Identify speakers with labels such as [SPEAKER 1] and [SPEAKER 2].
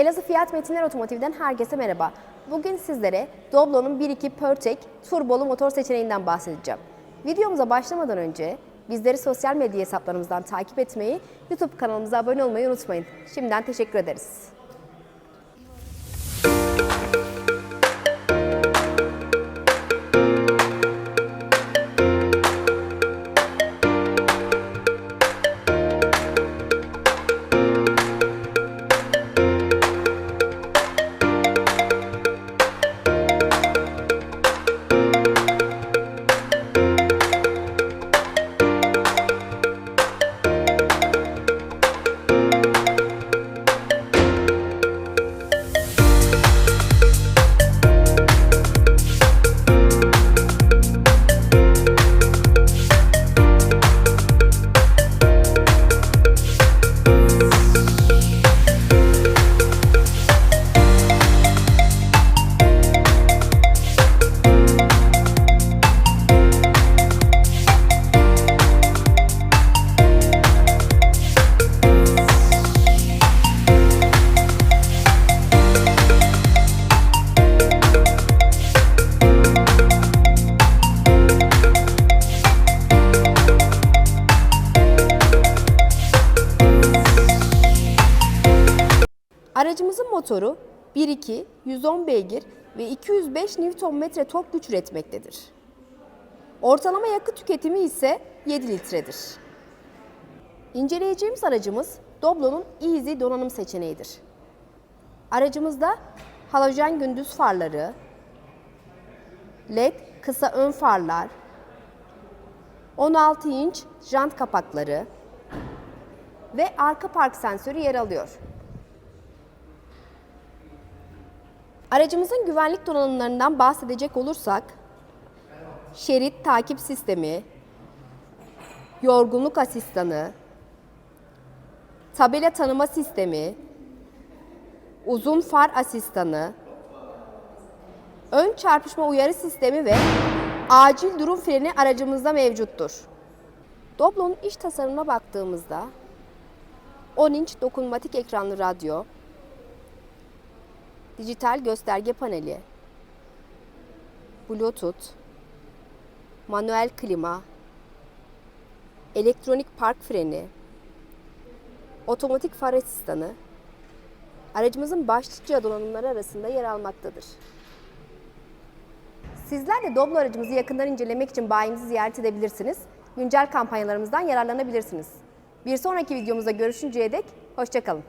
[SPEAKER 1] Elazığ Fiyat Metinler Otomotiv'den herkese merhaba. Bugün sizlere Doblo'nun 1.2 Pertek turbolu motor seçeneğinden bahsedeceğim. Videomuza başlamadan önce bizleri sosyal medya hesaplarımızdan takip etmeyi, YouTube kanalımıza abone olmayı unutmayın. Şimdiden teşekkür ederiz. Aracımızın motoru 1.2, 110 beygir ve 205 Nm tork güç üretmektedir. Ortalama yakıt tüketimi ise 7 litredir. İnceleyeceğimiz aracımız Doblo'nun Easy donanım seçeneğidir. Aracımızda halojen gündüz farları, LED kısa ön farlar, 16 inç jant kapakları ve arka park sensörü yer alıyor. Aracımızın güvenlik donanımlarından bahsedecek olursak, şerit takip sistemi, yorgunluk asistanı, tabela tanıma sistemi, uzun far asistanı, ön çarpışma uyarı sistemi ve acil durum freni aracımızda mevcuttur. Doblo'nun iç tasarımına baktığımızda 10 inç dokunmatik ekranlı radyo, dijital gösterge paneli, Bluetooth, manuel klima, elektronik park freni, otomatik far asistanı aracımızın başlıca donanımları arasında yer almaktadır. Sizler de Doblo aracımızı yakından incelemek için bayimizi ziyaret edebilirsiniz. Güncel kampanyalarımızdan yararlanabilirsiniz. Bir sonraki videomuzda görüşünceye dek hoşçakalın.